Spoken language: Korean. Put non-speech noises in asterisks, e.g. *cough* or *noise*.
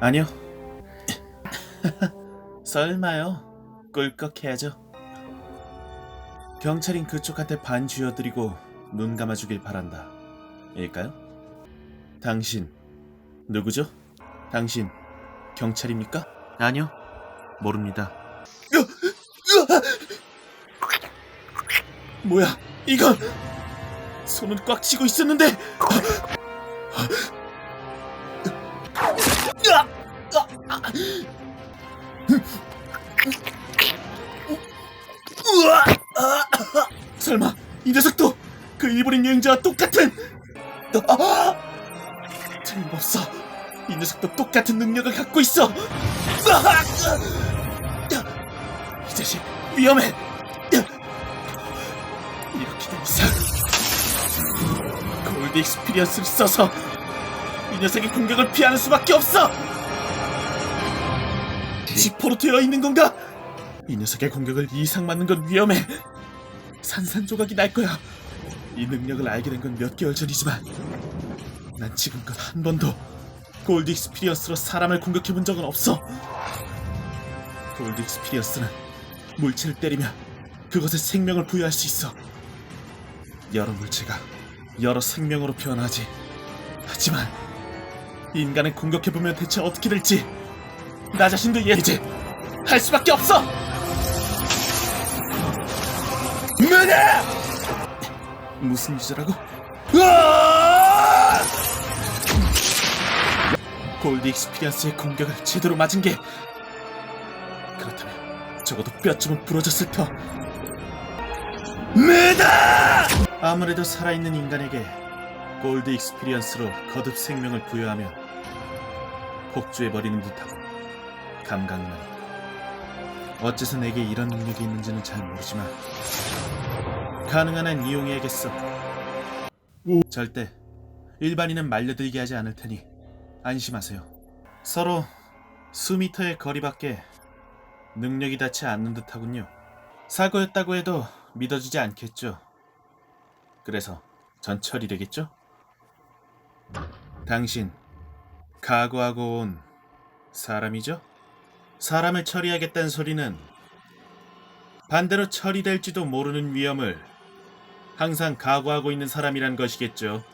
아니요. *laughs* 설마요. 꿀꺽 해야죠. 경찰인 그쪽한테 반 쥐어드리고 눈 감아주길 바란다. 일까요? 당신 누구죠? 당신 경찰입니까? 아니요. 모릅니다. 뭐야? 이건 손은 꽉 쥐고 있었는데. 설마 이 녀석도 그 일본인 여행자와 똑같은 아! 틀림없어. 이 녀석도 똑같은 능력을 갖고 있어. 아! 이 자식 위험해. 이렇게 된 이상 골드 익스피리언스를 써서 이 녀석의 공격을 피하는 수밖에 없어 지포로 되어 있는 건가? 이 녀석의 공격을 이상 맞는 건 위험해 산산조각이 날 거야. 이 능력을 알게 된 건 몇 개월 전이지만 난 지금껏 한 번도 골드 익스피리언스로 사람을 공격해 본 적은 없어. 골드 익스피리언스는 물체를 때리면 그것에 생명을 부여할 수 있어. 여러 물체가 여러 생명으로 변하지. 하지만 인간을 공격해 보면 대체 어떻게 될지 나 자신도 예 이제 할 수밖에 없어. 뭐냐? 무슨 유저라고? 으아! 골드 익스피리언스의 공격을 제대로 맞은 게 그렇다면 적어도 뼈쯤은 부러졌을 터. 메다! 아무래도 살아있는 인간에게 골드 익스피리언스로 거듭 생명을 부여하면 폭주해버리는 듯하고 감각만이 어째서 내게 이런 능력이 있는지는 잘 모르지만 가능한 한 이용해야겠어. 절대 일반인은 말려들게 하지 않을 테니 안심하세요. 서로 수미터의 거리밖에 능력이 닿지 않는 듯하군요. 사고였다고 해도 믿어주지 않겠죠. 그래서 전 처리되겠죠? 당신 각오하고 온 사람이죠? 사람을 처리하겠다는 소리는 반대로 처리될지도 모르는 위험을 항상 각오하고 있는 사람이란 것이겠죠.